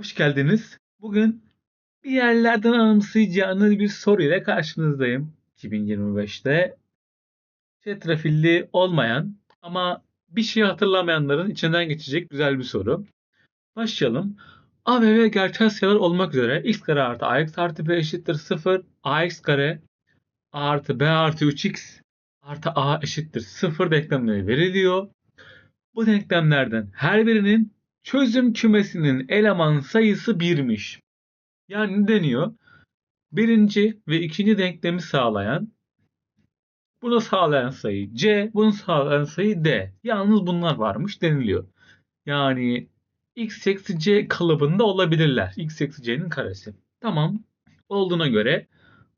Hoş geldiniz. Bugün bir yerlerden anımsayacağınız bir soru ile karşınızdayım. 2025'te çetrefilli olmayan ama bir şey hatırlamayanların içinden geçecek güzel bir soru. Başlayalım. A ve B gerçel sayılar olmak üzere x kare artı ax artı b eşittir 0, ax kare artı b artı 3x artı a eşittir 0 denklemleri veriliyor. Bu denklemlerden her birinin çözüm kümesinin eleman sayısı 1'miş. Yani ne deniyor? Birinci ve ikinci denklemi sağlayan, bunu sağlayan sayı C, bunu sağlayan sayı D. Yalnız bunlar varmış deniliyor. Yani x eksi c kalıbında olabilirler. x eksi c'nin karesi. Tamam. Olduğuna göre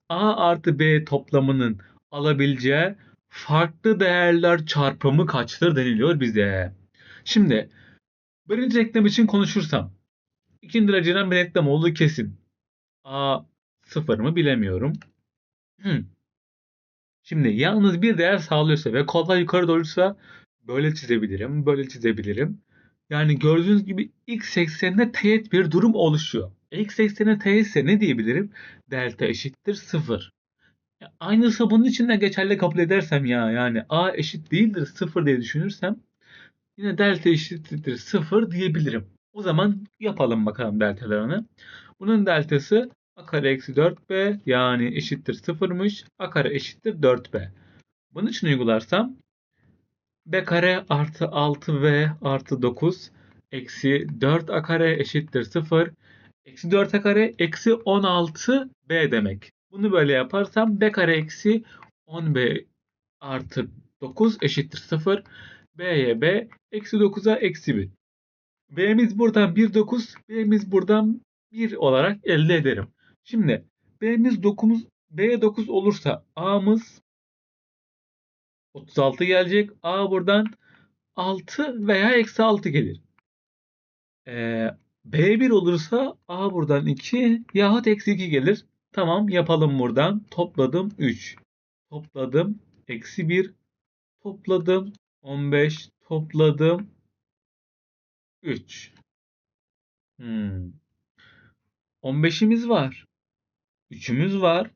a artı b toplamının alabileceği farklı değerler çarpımı kaçtır deniliyor bize. Şimdi birinci denklem için konuşursam ikinci dereceden bir denklem olduğu kesin. a sıfır mı bilemiyorum. Hmm. Şimdi yalnız bir değer sağlıyorsa ve kolay yukarı doğruysa böyle çizebilirim, böyle çizebilirim. Yani gördüğünüz gibi x ekseninde teğet bir durum oluşuyor. X eksenine teğetse ne diyebilirim? Delta eşittir 0. Aynısı bunun için de geçerli kabul edersem ya yani a eşit değildir 0 diye düşünürsem yine delta eşittir 0 diyebilirim. O zaman yapalım bakalım deltalarını. Bunun deltası a kare eksi 4b yani eşittir 0'mış. a kare eşittir 4b. Bunun için uygularsam b kare artı 6b artı 9 eksi 4a kare eşittir 0. Eksi 4a kare eksi 16b demek. Bunu böyle yaparsam b kare eksi 10b artı 9 eşittir 0. b'ye b eksi 9'a eksi 1. b'miz buradan 1 9 b'miz buradan 1 olarak elde ederim. Şimdi b'miz 9 b 9 olursa a'mız 36 gelecek. A buradan 6 veya eksi 6 gelir. Ee, B1 olursa A buradan 2 yahut eksi 2 gelir. Tamam yapalım buradan. Topladım 3. Topladım eksi 1. Topladım 15. Topladım 3. Hmm. 15'imiz var. 3'ümüz var.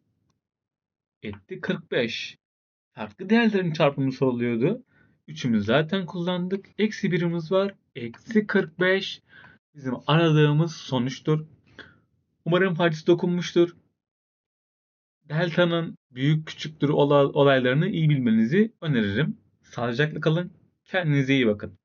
Etti 45 farklı değerlerin çarpımı soruluyordu. Üçümüz zaten kullandık. Eksi birimiz var. Eksi 45 bizim aradığımız sonuçtur. Umarım faydası dokunmuştur. Delta'nın büyük küçüktür olaylarını iyi bilmenizi öneririm. Sağlıcakla kalın. Kendinize iyi bakın.